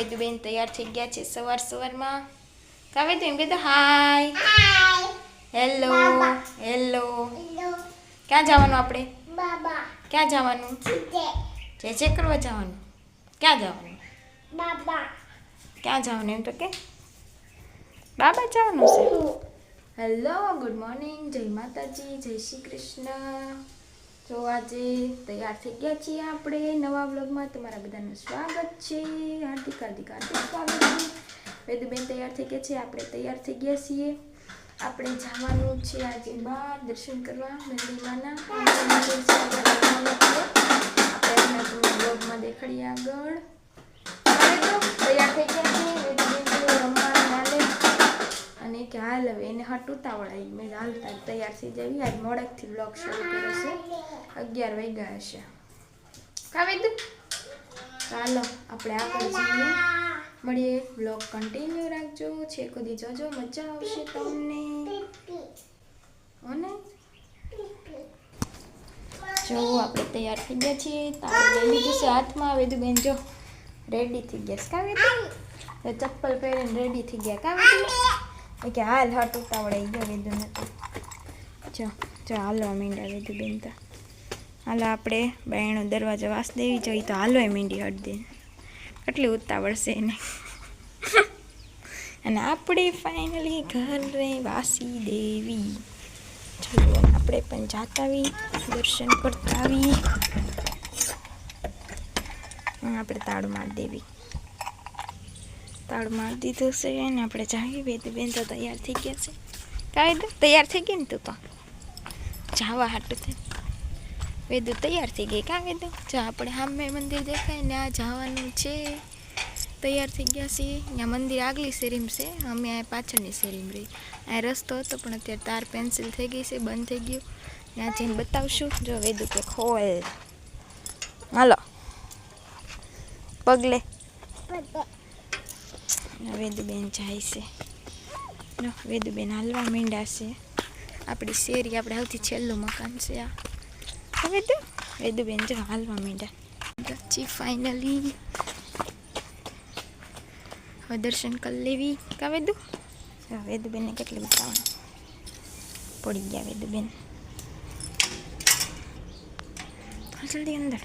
વૈદુબેન તૈયાર થઈ ગયા છે સવાર સવારમાં કા તું એમ કીધું હાય હેલો હેલો ક્યાં જવાનું આપણે બાબા ક્યાં જવાનું જે જે કરવા જવાનું ક્યાં જવાનું બાબા ક્યાં જવાનું એમ તો કે બાબા જવાનું છે હેલો ગુડ મોર્નિંગ જય માતાજી જય શ્રી કૃષ્ણ તો આજે તૈયાર થઈ ગયા છીએ આપણે નવા બ્લોગમાં તમારા બધાનું સ્વાગત છે. હાર્દિક હાર્દિક હાર્દિક સ્વાગત છે. વેદુબેન તૈયાર થઈ ગયા છે. આપણે તૈયાર થઈ ગયા છીએ. આપણે જવાનું છે આજે બહાર દર્શન કરવા મંદિરમાંના આપણે બ્લોગમાં દેખાડીએ આગળ. તૈયાર થઈ ગયા કે હાલ હવે એને હટ ઉતાવળાઈ મેં હાલતા તૈયાર થઈ જવી. આજ મોડેકથી બ્લોગ શરૂ કર્યો છે અગિયાર વાગ્યા હશે. કાવે તું ચાલો, આપણે આગળ જઈએ. મળીએ. બ્લોગ કન્ટિન્યુ રાખજો. છે કદી જોજો. મજા આવશે તમને. હોને? જો, આપણે તૈયાર થઈ ગયા છીએ. તારે લઈ લીધું છે હાથમાં. વેદુબેન જો રેડી થઈ ગયા છે કાવે તું ચપ્પલ પહેરીને રેડી થઈ ગયા. કાવે તું એ કે હાલ હટ ઉતાવળાઈ ગયો વેદુને નથી. જો જો હાલવા મીંડા વેદુ બેન તો હાલો આપણે બાયણો દરવાજો વાસ દેવી જોઈએ તો હાલો મીંડી હટ દે કેટલી ઉતાવળ છે એને. અને આપણે ફાઇનલી ઘરે વાસી દેવી. ચલો આપણે પણ જાતા આવી દર્શન કરતા આવી આપણે તાળું મારી દેવી. તાળું મારી દીધું છે અને આપણે જાવી વેદ બેન તો તૈયાર થઈ ગયા છે. કાંઈ દે, તૈયાર થઈ ગઈ ને તું તો? જાવા હાટું થઈ વેદુ તૈયાર થઈ ગઈ કાં વેદુ જો આપણે હામે મંદિર દેખાય ને આ જવાનું છે. તૈયાર થઈ ગયા છીએ. અહીંયા મંદિર આગલી શેરીમ છે. અમે આ પાછળની શેરીમ રહી. આ રસ્તો હતો, પણ અત્યારે તાર પેન્સિલ થઈ ગઈ છે, બંધ થઈ ગયું. ત્યાં જઈને બતાવશું. જો વેદુ કે ખોલ. હાલો. પગલે. વેદુબેન જાય છે. વેદુબેન હાલવા મીંડા છે. આપણી શેરી, આપણે સૌથી છેલ્લું મકાન છે આ. તો વેદુબેન જો, હાલવા મીંડા પછી ફાઇનલી હવે દર્શન કરી લેવી. કા વેદુ? વેદુબેનને કેટલી બતાવવાનું પડી ગયા વેદુબેન. જલ્દી અંદર.